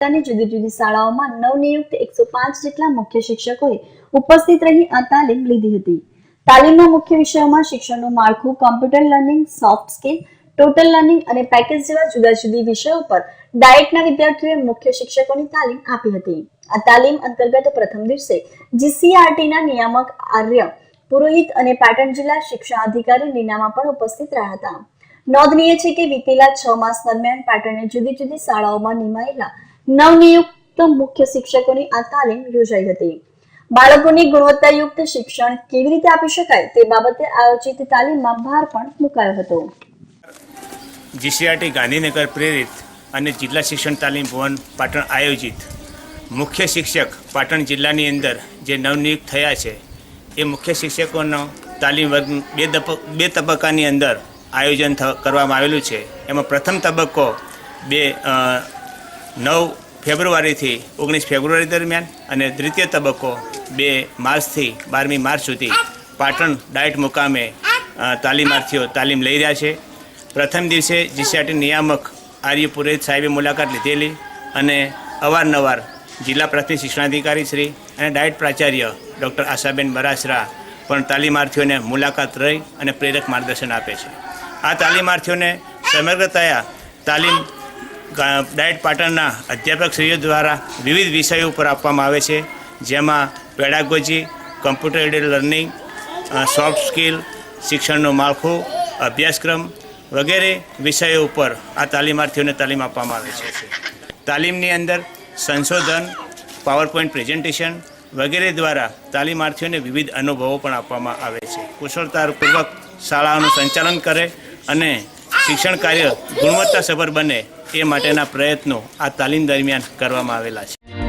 જિલ્લાની જુદી જુદી શાળાઓમાં નવનિયુક્ત એકસો જેટલા મુખ્ય શિક્ષકોએ ઉપસ્થિત રહી આ તાલીમ લીધી હતી. તાલીમના મુખ્ય વિષયોમાં શિક્ષણનું માળખું computer learning soft skill total learning અને પેકેજ જેવા જુદા જુદી વિષયો પર ડાયટના વિદ્યાર્થીઓએ મુખ્ય શિક્ષકોની તાલીમ આપી હતી. આ તાલીમ અંતર્ગત પ્રથમ દિવસે જીસીઆરટીના નિયામક આર્ય પુરોહિત અને પાટણ જિલ્લા શિક્ષણ અધિકારી નીનામાં પણ ઉપસ્થિત રહ્યા હતા. નોંધનીય છે કે વીતેલા છ માસ દરમિયાન પાટણની જુદી જુદી શાળાઓમાં નિમાયેલા નવનિયુક્ત મુખ્ય શિક્ષકોની આ તાલીમ યોજાઈ હતી. બાળકોને ગુણવત્તાયુક્ત શિક્ષણ કેવી રીતે આપી શકાય તે બાબતે આયોજિત તાલીમમાં ભાર પણ મુકાયો હતો. જીસીઆરટી ગાંધીનગર પ્રેરિત અને જિલ્લા શિક્ષણ તાલીમ ભવન પાટણ આયોજિત મુખ્ય શિક્ષક પાટણ જિલ્લાની અંદર જે નવનિયુક્ત થયા છે, એ મુખ્ય શિક્ષકોનો તાલીમ વર્ગ બે બે તબક્કાની અંદર આયોજન કરવામાં આવેલું છે. એમાં પ્રથમ તબક્કો બે નવ ફેબ્રુઆરીથી ઓગણીસ ફેબ્રુઆરી દરમિયાન અને દ્વિતીય તબક્કો બે માર્ચથી બારમી માર્ચ સુધી પાટણ ડાયટ મુકામે તાલીમાર્થીઓ તાલીમ લઈ રહ્યા છે. પ્રથમ દિવસે જીસીઆરટી નિયામક આર્ય પુરોહિત સાહેબે મુલાકાત લીધેલી અને અવારનવાર જિલ્લા પ્રાથમિક શિક્ષણાધિકારી શ્રી અને ડાયટ પ્રાચાર્ય ડૉક્ટર આશાબેન બરાસરા પણ તાલીમાર્થીઓને મુલાકાત રહી અને પ્રેરક માર્ગદર્શન આપે છે. આ તાલીમાર્થીઓને સમગ્રતયા તાલીમ ડાયટ પાટણના અધ્યાપકશ્રીઓ દ્વારા વિવિધ વિષયો ઉપર આપવામાં આવે છે, જેમાં pedagogy computer aided learning soft skill શિક્ષણનું માળખું, અભ્યાસક્રમ વગેરે વિષયો ઉપર આ તાલીમાર્થીઓને તાલીમ આપવામાં આવે છે. તાલીમની અંદર સંશોધન પાવરપોઈન્ટ પ્રેઝન્ટેશન વગેરે દ્વારા તાલીમાર્થીઓને વિવિધ અનુભવો પણ આપવામાં આવે છે. કુશળતાપૂર્વક શાળાઓનું સંચાલન કરે અને શિક્ષણ કાર્ય ગુણવત્તાસભર બને એ માટેના પ્રયત્નો આ તાલીમ દરમિયાન કરવામાં આવેલા છે.